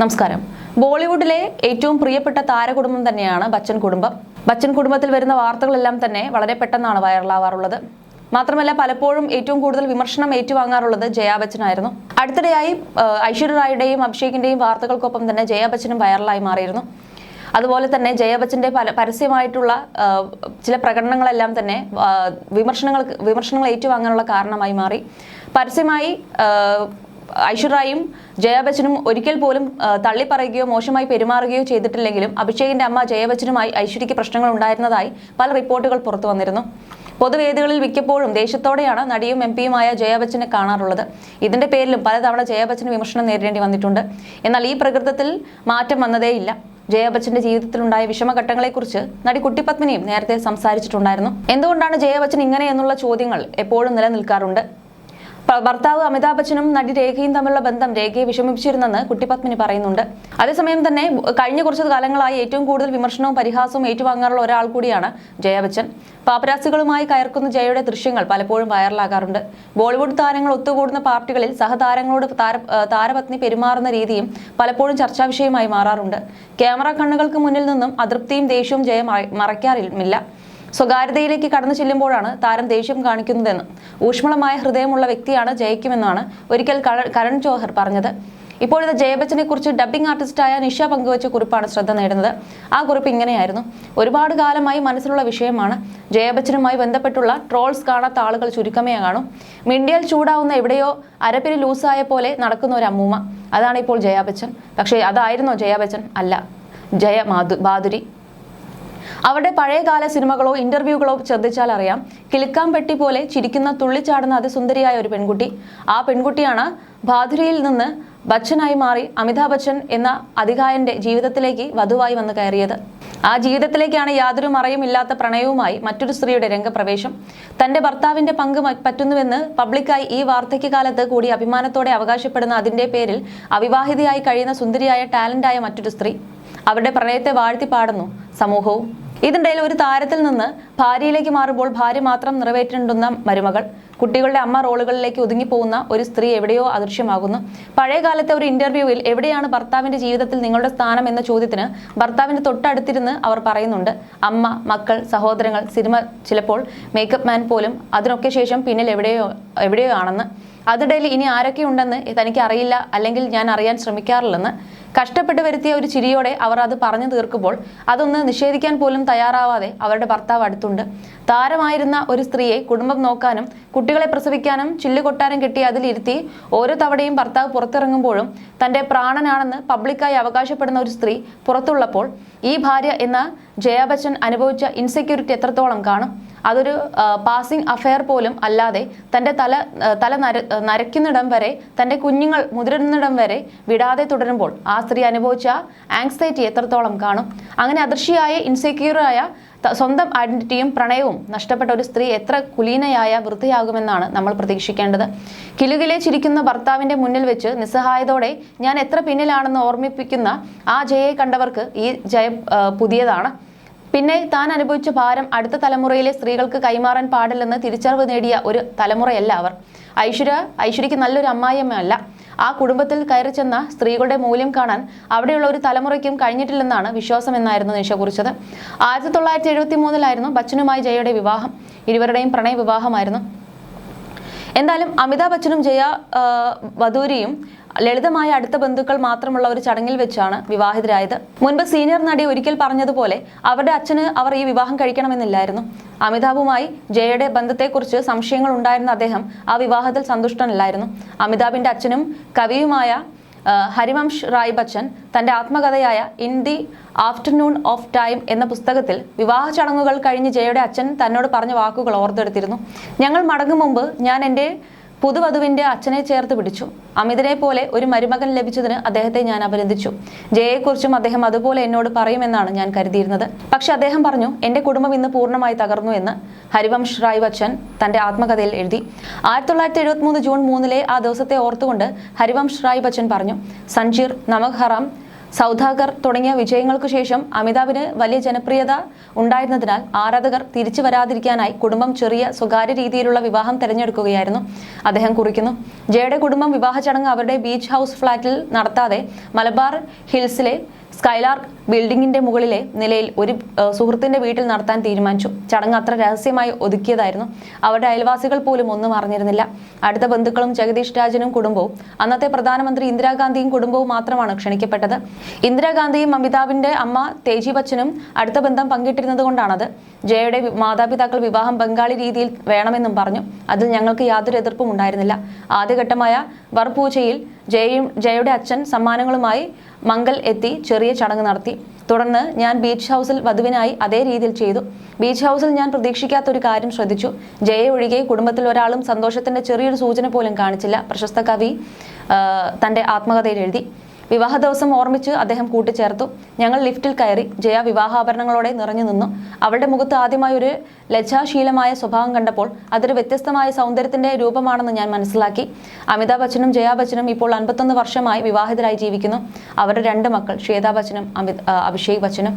നമസ്കാരം. ബോളിവുഡിലെ ഏറ്റവും പ്രിയപ്പെട്ട താരകുടുംബം തന്നെയാണ് ബച്ചൻ കുടുംബം. ബച്ചൻ കുടുംബത്തിൽ വരുന്ന വാർത്തകളെല്ലാം തന്നെ വളരെ പെട്ടെന്നാണ് വൈറലാവാറുള്ളത്. മാത്രമല്ല പലപ്പോഴും ഏറ്റവും കൂടുതൽ വിമർശനം ഏറ്റുവാങ്ങാറുള്ളത് ജയാ ബച്ചനായിരുന്നു അടുത്തിടെയായി ഐശ്വര്യ റായുടെയും അഭിഷേകിന്റെയും വാർത്തകൾക്കൊപ്പം തന്നെ ജയാ ബച്ചനും വൈറലായി മാറിയിരുന്നു. അതുപോലെ തന്നെ ജയ ബച്ചന്റെ പല പരസ്യമായിട്ടുള്ള ചില പ്രകടനങ്ങളെല്ലാം തന്നെ വിമർശനങ്ങൾ വിമർശനങ്ങൾ ഏറ്റുവാങ്ങാനുള്ള കാരണമായി മാറി. പരസ്യമായി ആ, ഐശ്വര്യയും ജയ ബച്ചനും ഒരിക്കൽ പോലും തള്ളിപ്പറയുകയോ മോശമായി പെരുമാറുകയോ ചെയ്തിട്ടില്ലെങ്കിലും അഭിഷേകിന്റെ അമ്മ ജയാബച്ചനുമായി ഐശ്വര്യക്ക് പ്രശ്നങ്ങൾ ഉണ്ടായിരുന്നതായി പല റിപ്പോർട്ടുകൾ പുറത്തു വന്നിരുന്നു. പൊതുവേദികളിൽ മിക്കപ്പോഴും ദേഷ്യത്തോടെയാണ് നടിയും എം പിയുമായ ജയാബച്ചനെ കാണാറുള്ളത്. ഇതിന്റെ പേരിലും പലതവണ ജയാബച്ചന് വിമർശനം നേരിടേണ്ടി വന്നിട്ടുണ്ട്. എന്നാൽ ഈ പ്രകൃതത്തിൽ മാറ്റം വന്നതേയില്ല. ജയാബച്ചന്റെ ജീവിതത്തിലുണ്ടായ വിഷമഘട്ടങ്ങളെക്കുറിച്ച് നടി കുട്ടിപത്മിനിയും നേരത്തെ സംസാരിച്ചിട്ടുണ്ടായിരുന്നു. എന്തുകൊണ്ടാണ് ജയാബച്ചൻ ഇങ്ങനെ എന്നുള്ള ചോദ്യങ്ങൾ എപ്പോഴും നിലനിൽക്കാറുണ്ട്? ഭർത്താവ് അമിതാഭ് ബച്ചനും നടി രേഖയും തമ്മിലുള്ള ബന്ധം രേഖയെ വിഷമിപ്പിച്ചിരുന്നെന്ന് കുട്ടിപത്മിനി പറയുന്നുണ്ട്. അതേസമയം തന്നെ കഴിഞ്ഞ കുറച്ച് കാലങ്ങളായി ഏറ്റവും കൂടുതൽ വിമർശനവും പരിഹാസവും ഏറ്റുവാങ്ങാറുള്ള ഒരാൾ കൂടിയാണ് ജയ ബച്ചൻ. പാപ്പരാസികളുമായി കയർക്കുന്ന ജയയുടെ ദൃശ്യങ്ങൾ പലപ്പോഴും വൈറലാകാറുണ്ട്. ബോളിവുഡ് താരങ്ങൾ ഒത്തുകൂടുന്ന പാർട്ടികളിൽ സഹതാരങ്ങളോട് താര താരപത്നി പെരുമാറുന്ന രീതിയും പലപ്പോഴും ചർച്ചാ വിഷയമായി മാറാറുണ്ട്. ക്യാമറ കണ്ണുകൾക്ക് മുന്നിൽ നിന്നും അതൃപ്തിയും ദേഷ്യവും ജയ മറ- മറയ്ക്കാറില്ല സ്വകാര്യതയിലേക്ക് കടന്നു ചെല്ലുമ്പോഴാണ് താരം ദേഷ്യം കാണിക്കുന്നതെന്ന്. ഊഷ്മളമായ ഹൃദയമുള്ള വ്യക്തിയാണ് ജയിക്കുമെന്നാണ് ഒരിക്കൽ കരൺ ജോഹർ പറഞ്ഞത്. ഇപ്പോഴത്തെ ജയബച്ചനെ കുറിച്ച് ഡബ്ബിംഗ് ആർട്ടിസ്റ്റായ നിഷ പങ്കുവച്ച കുറിപ്പാണ് ശ്രദ്ധ നേടുന്നത്. ആ കുറിപ്പ് ഇങ്ങനെയായിരുന്നു. ഒരുപാട് കാലമായി മനസ്സിലുള്ള വിഷയമാണ് ജയബച്ചനുമായി ബന്ധപ്പെട്ടുള്ള ട്രോൾസ് കാണാത്ത ആളുകൾ ചുരുക്കമേ കാണും. മിണ്ടിയാൽ ചൂടാവുന്ന എവിടെയോ അരപ്പിരി ലൂസായ പോലെ നടക്കുന്ന ഒരു അമ്മൂമ്മ. അതാണ് ഇപ്പോൾ ജയാബച്ചൻ. പക്ഷേ അതായിരുന്നോ ജയാബച്ചൻ? അല്ല. ജയ മാധു ബാദുരി അവരുടെ പഴയകാല സിനിമകളോ ഇന്റർവ്യൂകളോ ശ്രദ്ധിച്ചാൽ അറിയാം. കിളിക്കാൻ പെട്ടി പോലെ ചിരിക്കുന്ന തുള്ളിച്ചാടുന്ന അതിസുന്ദരിയായ ഒരു പെൺകുട്ടി. ആ പെൺകുട്ടിയാണ് ഭാധുരിയിൽ നിന്ന് ബച്ചനായി മാറി അമിതാഭ് ബച്ചൻ എന്ന അധികായന്റെ ജീവിതത്തിലേക്ക് വധുവായി വന്ന് കയറിയത്. ആ ജീവിതത്തിലേക്കാണ് യാതൊരു മറയുമില്ലാത്ത പ്രണയവുമായി മറ്റൊരു സ്ത്രീയുടെ രംഗപ്രവേശം. തന്റെ ഭർത്താവിന്റെ പങ്ക് പറ്റുന്നുവെന്ന് പബ്ലിക്കായി ഈ വാർദ്ധക്യകാലത്ത് കൂടി അഭിമാനത്തോടെ അവകാശപ്പെടുന്ന അതിന്റെ പേരിൽ അവിവാഹിതയായി കഴിയുന്ന സുന്ദരിയായ ടാലന്റായ മറ്റൊരു സ്ത്രീ. അവരുടെ പ്രണയത്തെ വാഴ്ത്തി പാടുന്നു സമൂഹവും. ഇതിനിടയിൽ ഒരു താരത്തിൽ നിന്ന് ഭാര്യയിലേക്ക് മാറുമ്പോൾ ഭാര്യ മാത്രം നിറവേറ്റേണ്ടുന്ന മരുമകൾ കുട്ടികളുടെ അമ്മ റോളുകളിലേക്ക് ഒതുങ്ങിപ്പോകുന്ന ഒരു സ്ത്രീ എവിടെയോ അദൃശ്യമാകുന്നു. പഴയകാലത്തെ ഒരു ഇന്റർവ്യൂവിൽ എവിടെയാണ് ഭർത്താവിന്റെ ജീവിതത്തിൽ നിങ്ങളുടെ സ്ഥാനം എന്ന ചോദ്യത്തിന് ഭർത്താവിന്റെ തൊട്ടടുത്തിരുന്ന് അവർ പറയുന്നുണ്ട്. അമ്മ മക്കൾ സഹോദരങ്ങൾ സിനിമ ചിലപ്പോൾ മേക്കപ്പ് മാൻ പോലും അതിനൊക്കെ ശേഷം പിന്നിൽ എവിടെയോ എവിടെയോ ആണെന്ന്. അതിടയിൽ ഇനി ആരൊക്കെ ഉണ്ടെന്ന് തനിക്ക് അറിയില്ല അല്ലെങ്കിൽ ഞാൻ അറിയാൻ ശ്രമിക്കാറില്ലെന്ന്. കഷ്ടപ്പെട്ട് വരുത്തിയ ഒരു ചിരിയോടെ അവർ അത് പറഞ്ഞു തീർക്കുമ്പോൾ അതൊന്ന് നിഷേധിക്കാൻ പോലും തയ്യാറാവാതെ അവരുടെ ഭർത്താവ് അടുത്തുണ്ട്. താരമായിരുന്ന ഒരു സ്ത്രീയെ കുടുംബം നോക്കാനും കുട്ടികളെ പ്രസവിക്കാനും ചില്ലുകൊട്ടാരം കെട്ടി അതിലിരുത്തി ഓരോ തവണയും ഭർത്താവ് പുറത്തിറങ്ങുമ്പോഴും തന്റെ പ്രാണനാണെന്ന് പബ്ലിക്കായി അവകാശപ്പെടുന്ന ഒരു സ്ത്രീ പുറത്തുള്ളപ്പോൾ ഈ ഭാര്യ എന്ന ജയാബച്ചൻ അനുഭവിച്ച ഇൻസെക്യൂരിറ്റി എത്രത്തോളം കാണും? അതൊരു പാസിംഗ് അഫെയർ പോലും അല്ലാതെ തന്റെ തല തല നര നരയ്ക്കുന്നിടം വരെ തന്റെ കുഞ്ഞുങ്ങൾ മുതിരുന്നിടം വരെ വിടാതെ തുടരുമ്പോൾ ആ സ്ത്രീ അനുഭവിച്ച ആങ്സൈറ്റി എത്രത്തോളം കാണും. അങ്ങനെ അദൃശ്യയായ ഇൻസെക്യൂറായ സ്വന്തം ഐഡന്റിറ്റിയും പ്രണയവും നഷ്ടപ്പെട്ട ഒരു സ്ത്രീ എത്ര കുലീനയായ വൃദ്ധയാകുമെന്നാണ് നമ്മൾ പ്രതീക്ഷിക്കേണ്ടത്. കിലുകിലെ ചിരിക്കുന്ന ഭർത്താവിന്റെ മുന്നിൽ വെച്ച് നിസ്സഹായതോടെ ഞാൻ എത്ര പിന്നിലാണെന്ന് ഓർമ്മിപ്പിക്കുന്ന ആ ജയയെ കണ്ടവർക്ക് ഈ ജയം പുതിയതാണ്. പിന്നെ താൻ അനുഭവിച്ച ഭാരം അടുത്ത തലമുറയിലെ സ്ത്രീകൾക്ക് കൈമാറാൻ പാടില്ലെന്ന് തിരിച്ചറിവ് നേടിയ ഒരു തലമുറയല്ല അവർ. ഐശ്വര്യ ഐശ്വര്യക്ക് നല്ലൊരു അമ്മായിയമ്മയല്ല. ആ കുടുംബത്തിൽ കയറി ചെന്ന സ്ത്രീകളുടെ മൂല്യം കാണാൻ അവിടെയുള്ള ഒരു തലമുറയ്ക്കും കഴിഞ്ഞിട്ടില്ലെന്നാണ് വിശ്വാസം എന്നായിരുന്നു നിഷ കുറിച്ചത്. ആയിരത്തി തൊള്ളായിരത്തി എഴുപത്തി മൂന്നിലായിരുന്നു ബച്ചനുമായി ജയയുടെ വിവാഹം. ഇരുവരുടെയും പ്രണയ വിവാഹമായിരുന്നു എന്തായാലും അമിതാഭ് ബച്ചനും ജയ വധൂരിയും ലളിതമായ അടുത്ത ബന്ധുക്കൾ മാത്രമുള്ള ഒരു ചടങ്ങിൽ വെച്ചാണ് വിവാഹിതരായത്. മുൻപ് സീനിയർ നടി ഒരിക്കൽ പറഞ്ഞതുപോലെ അവരുടെ അച്ഛന് അവർ ഈ വിവാഹം കഴിക്കണമെന്നില്ലായിരുന്നു. അമിതാഭുമായി ജയയുടെ ബന്ധത്തെക്കുറിച്ച് സംശയങ്ങൾ ഉണ്ടായിരുന്ന അദ്ദേഹം ആ വിവാഹത്തിൽ സന്തുഷ്ടനല്ലായിരുന്നു. അമിതാഭിന്റെ അച്ഛനും കവിയുമായ ഹരിവംശ് റായ് ബച്ചൻ തന്റെ ആത്മകഥയായ in the afternoon of time എന്ന പുസ്തകത്തിൽ വിവാഹ ചടങ്ങുകൾ കഴിഞ്ഞ് ജയയുടെ അച്ഛൻ തന്നോട് പറഞ്ഞ വാക്കുകൾ ഓർത്തെടുത്തിരുന്നു. ഞങ്ങൾ മടങ്ങും മുമ്പ് ഞാൻ എന്റെ പുതുവധുവിന്റെ അച്ഛനെ ചേർത്ത് പിടിച്ചു. അമിതനെ പോലെ ഒരു മരുമകൻ ലഭിച്ചതിന് അദ്ദേഹത്തെ ഞാൻ അഭിനന്ദിച്ചു. ജയയെക്കുറിച്ചും അദ്ദേഹം അതുപോലെ എന്നോട് പറയുമെന്നാണ് ഞാൻ കരുതിയിരുന്നത്. പക്ഷെ അദ്ദേഹം പറഞ്ഞു എന്റെ കുടുംബം ഇന്ന് പൂർണമായി തകർന്നു എന്ന് ഹരിവംശ് റായ് ബച്ചൻ തന്റെ ആത്മകഥയിൽ എഴുതി. ആയിരത്തി തൊള്ളായിരത്തി എഴുപത്തി മൂന്ന് ജൂൺ മൂന്നിലെ ആ ദിവസത്തെ ഓർത്തുകൊണ്ട് ഹരിവംശ് റായ് ബച്ചൻ പറഞ്ഞു സഞ്ജീർ നമക് ഹറാം. സൗദാഗർ തുടങ്ങിയ വിജയങ്ങൾക്കു ശേഷം അമിതാഭിന് വലിയ ജനപ്രിയത ഉണ്ടായിരുന്നതിനാൽ ആരാധകർ തിരിച്ചു വരാതിരിക്കാനായി കുടുംബം ചെറിയ സ്വകാര്യ രീതിയിലുള്ള വിവാഹം തെരഞ്ഞെടുക്കുകയായിരുന്നു അദ്ദേഹം കുറിക്കുന്നു. ജയയുടെ കുടുംബം വിവാഹ ചടങ്ങ് അവരുടെ ബീച്ച് ഹൗസ് ഫ്ളാറ്റിൽ നടത്താതെ മലബാർ ഹിൽസിലെ സ്കൈലാർക്ക് ബിൽഡിംഗിന്റെ മുകളിലെ നിലയിൽ ഒരു സുഹൃത്തിന്റെ വീട്ടിൽ നടത്താൻ തീരുമാനിച്ചു. ചടങ്ങ് അത്ര രഹസ്യമായി ഒതുക്കിയതായിരുന്നു. അവരുടെ അയൽവാസികൾ പോലും ഒന്നും അറിഞ്ഞിരുന്നില്ല. അടുത്ത ബന്ധുക്കളും ജഗദീഷ് രാജനും കുടുംബവും അന്നത്തെ പ്രധാനമന്ത്രി ഇന്ദിരാഗാന്ധിയും കുടുംബവും മാത്രമാണ് ക്ഷണിക്കപ്പെട്ടത്. ഇന്ദിരാഗാന്ധിയും അമിതാഭിന്റെ അമ്മ തേജി ബച്ചനും അടുത്ത ബന്ധം പങ്കിട്ടിരുന്നത് കൊണ്ടാണത് ജയയുടെ മാതാപിതാക്കൾ വിവാഹം ബംഗാളി രീതിയിൽ വേണമെന്നും പറഞ്ഞു. അതിൽ ഞങ്ങൾക്ക് യാതൊരു എതിർപ്പും ഉണ്ടായിരുന്നില്ല. ആദ്യഘട്ടമായ വർപൂജയിൽ ജയയും ജയയുടെ അച്ഛൻ സമ്മാനങ്ങളുമായി മംഗൽ എത്തി ചെറിയ ചടങ്ങ് നടത്തി. തുടർന്ന് ഞാൻ ബീച്ച് ഹൗസിൽ വധുവിനായി അതേ രീതിയിൽ ചെയ്തു. ബീച്ച് ഹൗസിൽ ഞാൻ പ്രതീക്ഷിക്കാത്ത ഒരു കാര്യം ശ്രദ്ധിച്ചു. ജയ ഒഴികെ കുടുംബത്തിൽ ഒരാളും സന്തോഷത്തിന്റെ ചെറിയൊരു സൂചന പോലും കാണിച്ചില്ല. പ്രശസ്ത കവി തന്റെ ആത്മകഥയിൽ എഴുതി. വിവാഹ ദിവസം ഓർമ്മിച്ച് അദ്ദേഹം കൂട്ടിച്ചേർത്തു. ഞങ്ങൾ ലിഫ്റ്റിൽ കയറി ജയ വിവാഹാഭരണങ്ങളോടെ നിറഞ്ഞു നിന്നു. അവളുടെ മുഖത്ത് ആദ്യമായി ഒരു ലജ്ജാശീലമായ സ്വഭാവം കണ്ടപ്പോൾ അതൊരു വ്യത്യസ്തമായ സൗന്ദര്യത്തിന്റെ രൂപമാണെന്ന് ഞാൻ മനസ്സിലാക്കി. അമിതാഭ് ബച്ചനും ജയാ ബച്ചനും ഇപ്പോൾ അൻപത്തൊന്ന് വർഷമായി വിവാഹിതരായി ജീവിക്കുന്നു. അവരുടെ രണ്ട് മക്കൾ ശ്വേതാ ബച്ചനും അമിത് അഭിഷേക് ബച്ചനും.